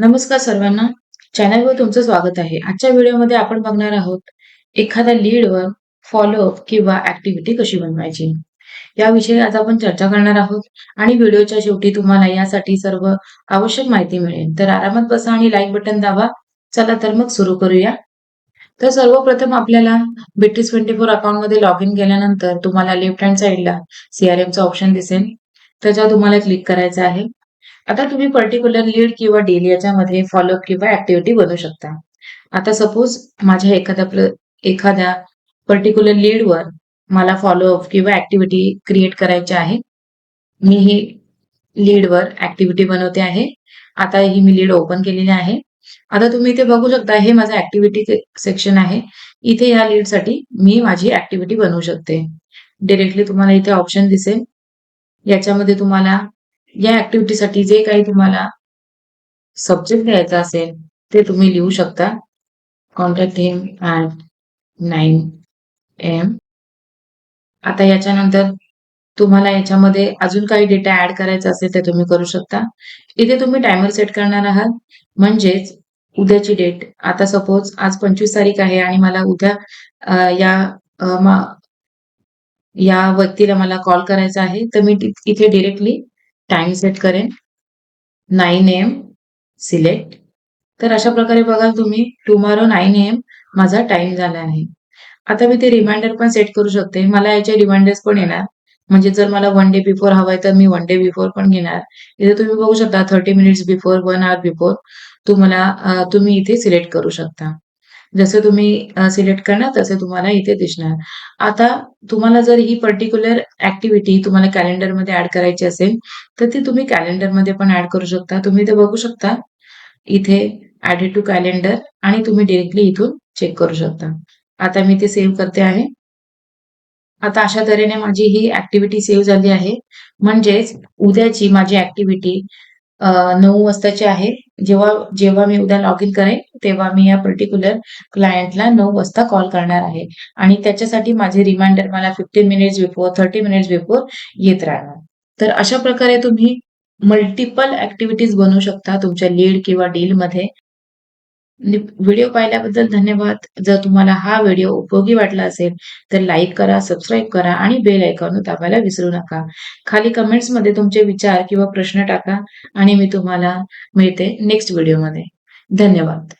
नमस्कार सर्वांना. चॅनलवर तुमचं स्वागत आहे. आजच्या व्हिडिओमध्ये आपण बघणार आहोत एखाद्या लीडवर फॉलोअप किंवा ऍक्टिव्हिटी कशी बनवायची. याविषयी आज आपण चर्चा करणार आहोत आणि व्हिडिओच्या शेवटी तुम्हाला यासाठी सर्व आवश्यक माहिती मिळेल. तर आरामात बसा आणि लाईक बटन दाबा. चला तर मग सुरू करूया. तर सर्वप्रथम आपल्याला बिटीस ट्वेंटी फोर अकाउंटमध्ये लॉग इन केल्यानंतर तुम्हाला लेफ्ट हँड साईडला सीआरएमचा ऑप्शन दिसेल. त्याच्यावर तुम्हाला क्लिक करायचं आहे. आता तुम्ही पर्टिक्युलर लीड किंवा डील याच्यामध्ये फॉलोअप किंवा ऍक्टिव्हिटी बनवू शकता. आता सपोज माझ्या एखाद्या एखाद्या पर्टिक्युलर लीडवर मला फॉलोअप किंवा ऍक्टिव्हिटी क्रिएट करायची आहे. मी ही लीडवर ऍक्टिव्हिटी बनवते आहे. आता ही मी लीड ओपन केलेली आहे. आता तुम्ही इथे बघू शकता हे माझं ऍक्टिव्हिटी सेक्शन आहे. इथे या लीडसाठी मी माझी ऍक्टिव्हिटी बनवू शकते. डिरेक्टली तुम्हाला इथे ऑप्शन दिसेल. याच्यामध्ये तुम्हाला या ऍक्टिव्हिटीसाठी जे काही तुम्हाला सब्जेक्ट द्यायचा असेल ते तुम्ही लिहू शकता. Contact him at nine AM आता याच्यानंतर तुम्हाला याच्यामध्ये अजून काही डेटा ऍड करायचा असेल ते तुम्ही करू शकता. इथे तुम्ही टायमर सेट करणार आहात. म्हणजेच उद्याची डेट आता सपोज आज पंचवीस तारीख आहे आणि मला उद्या या या व्यक्तीला मला कॉल करायचा आहे तर मी इथे डिरेक्टली टाइम सेट करेन. नाईन एम सिलेक्ट तर अशा प्रकारे बघा तुम्ही टुमारो नाईन एम माझा टाइम झाला आहे. आता मी ते रिमाइंडर पण सेट करू शकते. मला याचे रिमाइंडर्स पण येणार. म्हणजे जर मला वन डे बिफोर हवाय तर मी वन डे बिफोर पण घेणार. इथे तुम्ही बघू शकता thirty minutes before one hour before तुम्हाला तुम्ही इथे सिलेक्ट करू शकता. जसं तुम्ही सिलेक्ट करणार तसे तुम्हाला इथे दिसणार. आता तुम्हाला जर ही पर्टिक्युलर ऍक्टिव्हिटी तुम्हाला कॅलेंडरमध्ये ऍड करायची असेल तर ती तुम्ही कॅलेंडरमध्ये पण ऍड करू शकता. तुम्ही ते बघू शकता इथे ऍडेड टू कॅलेंडर आणि तुम्ही डिरेक्टली इथून चेक करू शकता. आता मी ते सेव्ह करते आहे. आता अशा तऱ्हेने माझी ही ऍक्टिव्हिटी सेव्ह झाली आहे. म्हणजेच उद्याची माझी ऍक्टिव्हिटी नऊ वाजताची आहे. जेव्हा जेव्हा मी उद्या लॉग इन करेन तेव्हा मी या पर्टिक्युलर क्लायंटला नऊ वाजता कॉल करणार आहे. आणि त्याच्यासाठी माझे रिमाइंडर मला fifteen minutes before thirty minutes before येत राहणार. तर अशा प्रकारे तुम्ही मल्टिपल ऍक्टिव्हिटीज बनवू शकता तुमच्या लीड किंवा डील मध्ये. व्हिडिओ पाहिल्याबद्दल धन्यवाद. जर तुम्हाला हा व्हिडिओ उपयोगी वाटला असेल तर लाईक करा सबस्क्राईब करा आणि बेल आयकॉन दाबायला विसरू नका. खाली कमेंट्समध्ये तुमचे विचार किंवा प्रश्न टाका आणि मी तुम्हाला मिळते नेक्स्ट व्हिडिओमध्ये. धन्यवाद.